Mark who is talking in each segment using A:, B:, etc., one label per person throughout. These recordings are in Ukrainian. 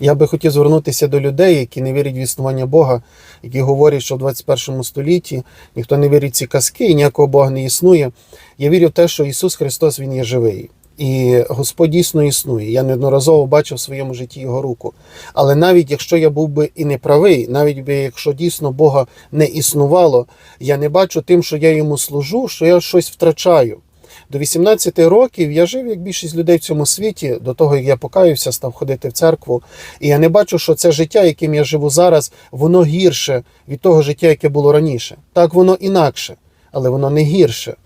A: Я би хотів звернутися до людей, які не вірять в існування Бога, які говорять, що в 21 столітті ніхто не вірить в ці казки і ніякого Бога не існує. Я вірю в те, що Ісус Христос Він є живий. І Господь дійсно існує. Я неодноразово бачив в своєму житті його руку. Але навіть якщо я був би і не правий, навіть би якщо дійсно Бога не існувало, я не бачу тим, що я йому служу, що я щось втрачаю. До 18 років я жив як більшість людей в цьому світі, до того як я покаюся, став ходити в церкву. І я не бачу, що це життя, яким я живу зараз, воно гірше від того життя, яке було раніше. Так воно інакше, але воно не гірше.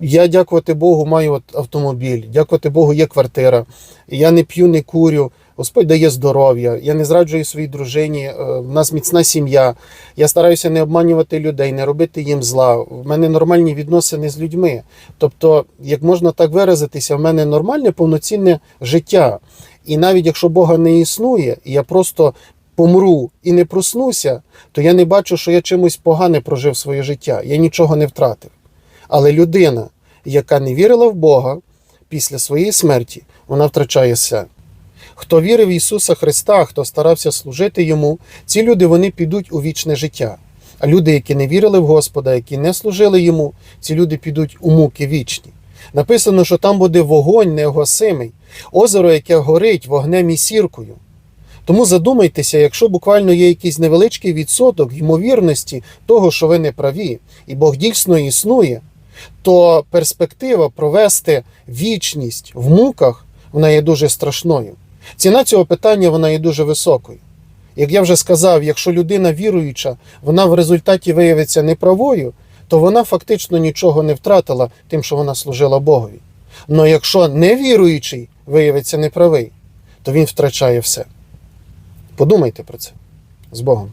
A: Я, дякувати Богу, маю от автомобіль, дякувати Богу, є квартира. Я не п'ю, не курю. Господь дає здоров'я. Я не зраджую своїй дружині. е, В нас міцна сім'я. Я стараюся не обманювати людей, не робити їм зла. В мене нормальні відносини з людьми. Тобто, як можна так виразитися, в мене нормальне повноцінне життя. І навіть якщо Бога не існує, і я просто помру і не проснуся, то я не бачу, що я чимось погане прожив своє життя. Я нічого не втратив. Але людина, яка не вірила в Бога після своєї смерті, вона втрачає все. Хто вірив в Ісуса Христа, хто старався служити йому, ці люди вони підуть у вічне життя. А люди, які не вірили в Господа, які не служили йому, ці люди підуть у муки вічні. Написано, що там буде вогонь неогасимий, озеро, яке горить вогнем і сіркою. Тому задумайтеся, якщо буквально є якийсь невеличкий відсоток ймовірності того, що ви не праві, і Бог дійсно існує, то перспектива провести вічність в муках вона є дуже страшною. Ціна цього питання вона є дуже високою. Як я вже сказав, якщо людина віруюча, вона в результаті виявиться неправою, то вона фактично нічого не втратила тим, що вона служила Богові. Але якщо невіруючий виявиться неправий, то він втрачає все. Подумайте про це з Богом.